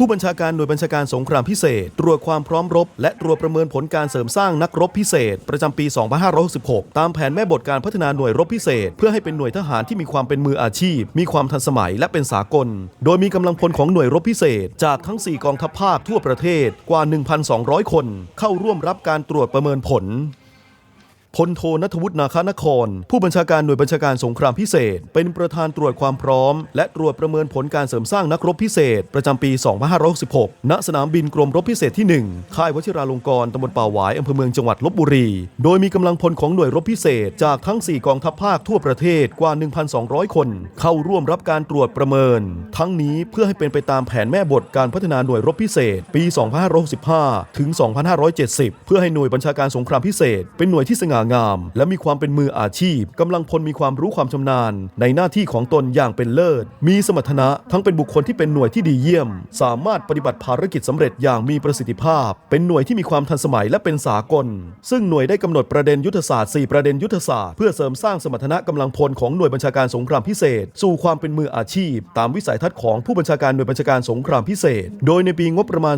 ผู้บัญชาการหน่วยบัญชาการสงครามพิเศษ ตรวจความพร้อมรบ และตรวจประเมินผลการเสริมสร้างนักรบพิเศษ ประจำปี 2566 ตามแผนแม่บทการพัฒนาหน่วยรบพิเศษ เพื่อให้เป็นหน่วยทหารที่มีความเป็นมืออาชีพ มีความทันสมัยและเป็นสากล โดยมีกำลังพลของหน่วยรบพิเศษ จากทั้ง 4 กองทัพภาคทั่วประเทศกว่า 1,200 คน เข้าร่วมรับการตรวจประเมินผล พลโทนัทวุฒินาคานคร ผู้บัญชาการหน่วยบัญชาการสงครามพิเศษ เป็นประธานตรวจความพร้อม และตรวจประเมินผลการเสริมสร้างนักรบพิเศษ ประจำปี 2566 ณ สนามบินกรมรบพิเศษที่ 1 ค่ายวชิราลงกรณ์ตำบลป่าหวายอำเภอเมืองจังหวัดลบบุรี โดยมีกำลังพลของหน่วยรบพิเศษ จากทั้ง 4 กองทัพภาคทั่วประเทศกว่า 1,200 คน เข้าร่วมรับการตรวจประเมิน ทั้งนี้เพื่อให้เป็นไปตามแผนแม่บทการพัฒนาหน่วยรบพิเศษ ปี 2565 ถึง 2570 เพื่อให้หน่วยบัญชาการสงครามพิเศษ เป็นหน่วยที่สง่างาม และมีความเป็นมืออาชีพ กำลังพลมีความรู้ความชำนาญ ในหน้าที่ของตนอย่างเป็นเลิศ มีสมรรถนะทั้งเป็นบุคคลที่เป็นหน่วยที่ดีเยี่ยม สามารถปฏิบัติภารกิจสำเร็จอย่างมีประสิทธิภาพ เป็นหน่วยที่มีความทันสมัยและเป็นสากล ซึ่งหน่วยได้กำหนดประเด็นยุทธศาสตร์ 4 ประเด็นยุทธศาสตร์เพื่อเสริมสร้างสมรรถนะกำลังพลของหน่วยบัญชาการสงครามพิเศษ สู่ความเป็นมืออาชีพ ตามวิสัยทัศน์ของผู้บัญชาการหน่วยบัญชาการสงครามพิเศษ โดยในปีงบประมาณ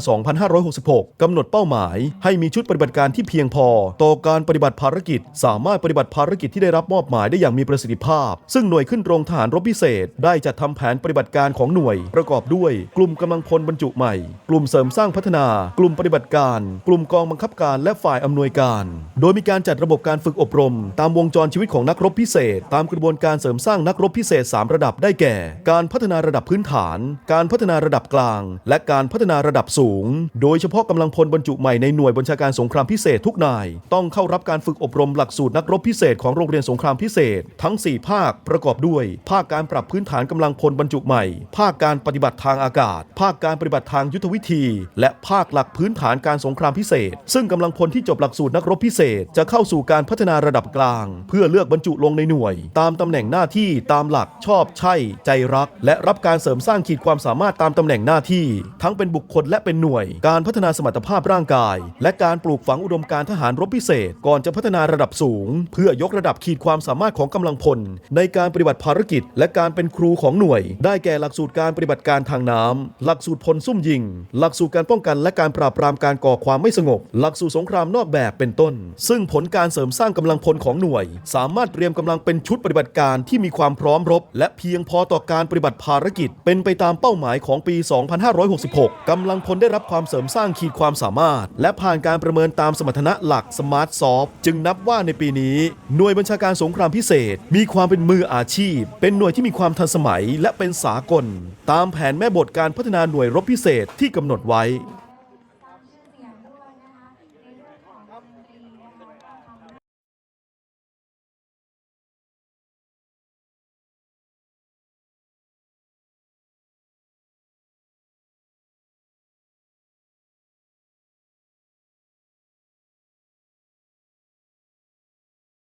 2566กำหนดเป้าหมาย ให้มีชุดปฏิบัติการที่เพียงพอ ต่อการปฏิบัติภารกิจสามารถปฏิบัติภารกิจที่ได้รับมอบหมายได้อย่างมีประสิทธิภาพ ซึ่งหน่วยขึ้นตรงทหารรบพิเศษ ได้จัดทำแผนปฏิบัติการของหน่วย ประกอบด้วยกลุ่มกำลังพลบรรจุใหม่ กลุ่มเสริมสร้างพัฒนา กลุ่มปฏิบัติการ กลุ่มกองบังคับการและฝ่ายอำนวยการ โดยมีการจัดระบบการฝึกอบรม ตามวงจรชีวิตของนักรบพิเศษ ตามกระบวนการเสริมสร้างนักรบพิเศษ 3 ระดับได้แก่ การพัฒนาระดับพื้นฐาน การพัฒนาระดับกลาง และการพัฒนาระดับสูง โดยเฉพาะกำลังพลบรรจุใหม่ในหน่วยบัญชาการสงครามพิเศษทุกนาย ต้องเข้ารับการฝึกอบรมรมหลักสูตรนักรบพิเศษของโรงเรียนสงครามพิเศษ ทั้ง 4 ภาคประกอบด้วย ภาคการปรับพื้นฐานกำลังพลบรรจุใหม่ ภาคการปฏิบัติทางอากาศ ภาคการปฏิบัติทางยุทธวิธี และภาคหลักพื้นฐานการสงครามพิเศษ ซึ่งกำลังพลที่จบหลักสูตรนักรบพิเศษ จะเข้าสู่การพัฒนาระดับกลาง เพื่อเลือกบรรจุลงในหน่วย ตามตำแหน่งหน้าที่ตามหลักชอบใช่ ใจรัก และรับการเสริมสร้างขีดความสามารถตามตำแหน่งหน้าที่ ทั้งเป็นบุคคลและเป็นหน่วย การพัฒนาสมรรถภาพร่างกาย และการปลูกฝังอุดมการทหารรบพิเศษ ก่อนจะพัฒนาระดับสูง เพื่อยกระดับขีดความสามารถของกำลังพล ในการปฏิบัติภารกิจ และการเป็นครูของหน่วย ได้แก่หลักสูตรการปฏิบัติการทางน้ำหลักสูตรพลซุ่มยิง หลักสูตรการป้องกันและการปราบปรามการก่อความไม่สงบ หลักสูตรสงครามนอกแบบเป็นต้น ซึ่งผลการเสริมสร้างกำลังพลของหน่วย สามารถเตรียมกำลังเป็นชุดปฏิบัติการที่มีความพร้อมรบ และเพียงพอต่อการปฏิบัติภารกิจ เป็นไปตามเป้าหมายของปี 2566กำลังพลได้รับความเสริมสร้างขีดความสามารถ และผ่านการประเมินตามสมรรถนะหลักสมาร์ทซอฟจึงนับว่าในปีนี้ หน่วยบัญชาการสงครามพิเศษ มีความเป็นมืออาชีพ เป็นหน่วยที่มีความทันสมัยและเป็นสากล ตามแผนแม่บทการพัฒนาหน่วยรบพิเศษที่กำหนดไว้